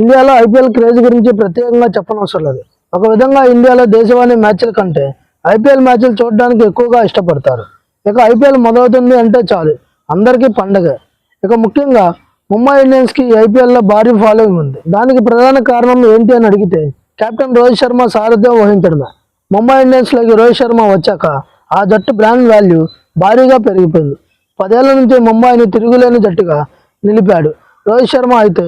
ఇండియాలో IPL craze గురించి ప్రత్యేకంగా చెప్పనవసరం లేదు. ఒక విధంగా ఇండియాలో దేశవాళీ మ్యాచ్ల కంటే ఐపీఎల్ మ్యాచ్లు చూడడానికి ఎక్కువగా ఇష్టపడతారు. ఇక ఐపీఎల్ మొదలవుతుంది అంటే చాలు. అందరికీ పండగ. ఇక ముఖ్యంగా ముంబై ఇండియన్స్కి ఐపీఎల్లో భారీ ఫాలోయింగ్ ఉంది. దానికి ప్రధాన కారణం ఏంటి అని అడిగితే కెప్టెన్ రోహిత్ శర్మ సారథ్యం వహించడమే. ముంబై ఇండియన్స్లోకి రోహిత్ శర్మ వచ్చాక ఆ జట్టు బ్రాండ్ వాల్యూ భారీగా పెరిగిపోయింది. పదేళ్ళ నుంచి ముంబైని తిరుగులేని జట్టుగా నిలిపాడు రోహిత్ శర్మ అయితే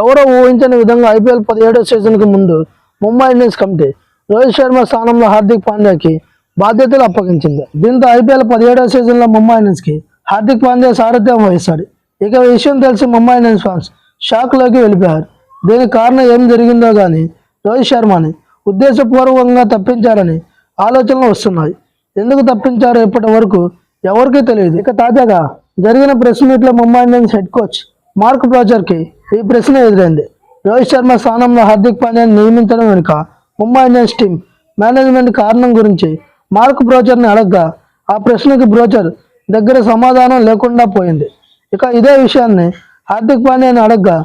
ఎవరో ఊహించని విధంగా ఐపీఎల్ పదిహేడో సీజన్కి ముందు ముంబై ఇండియన్స్ కమిటీ రోహిత్ శర్మ స్థానంలో హార్దిక్ పాండ్యాకి బాధ్యతలు అప్పగించింది. దీంతో ఐపీఎల్ పదిహేడో సీజన్లో ముంబై ఇండియన్స్కి హార్దిక్ పాండ్యా సారథ్యం వహిస్తాడు. ఇక విషయం తెలిసి ముంబై ఇండియన్స్ ఫ్యాన్స్ షాక్లోకి వెళ్ళిపోయారు. దీనికి కారణం ఏం జరిగిందో కానీ రోహిత్ శర్మని ఉద్దేశపూర్వకంగా తప్పించారని ఆలోచనలు వస్తున్నాయి. ఎందుకు తప్పించారో ఇప్పటి వరకు ఎవరికీ తెలియదు. ఇక తాజాగా జరిగిన ప్రెస్ మీట్లో Mumbai Indians head coach Mark బ్రోచర్కి ఈ ప్రశ్న ఎదురైంది. రోహిత్ శర్మ స్థానంలో హార్దిక్ పాండ్యాని నియమించడం వెనుక ముంబై ఇండియన్స్ టీం మేనేజ్మెంట్ కారణం గురించి మార్క్ బ్రోచర్ని అడగ్గా ఆ ప్రశ్నకి బ్రోచర్ దగ్గర సమాధానం లేకుండా పోయింది. ఇక ఇదే విషయాన్ని హార్దిక్ పాండ్యాని అడగ్గా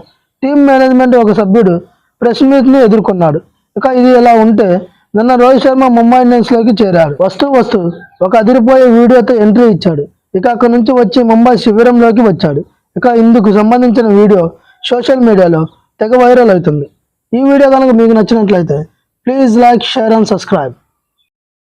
టీం మేనేజ్మెంట్ ఒక సభ్యుడు ప్రెస్ మీట్ని ఎదుర్కొన్నాడు. ఇక ఇది ఇలా ఉంటే నిన్న రోహిత్ శర్మ ముంబై ఇండియన్స్లోకి చేరాడు. వస్తూ వస్తూ ఒక అదిరిపోయే వీడియోతో ఎంట్రీ ఇచ్చాడు. ఇక అక్కడి నుంచి వచ్చి ముంబై శిబిరంలోకి వచ్చాడు. ఇక ఇందుకు సంబంధించిన వీడియో సోషల్ మీడియాలో తెగ వైరల్ అవుతుంది. ఈ వీడియో కనుక మీకు నచ్చినట్లయితే please like share and subscribe.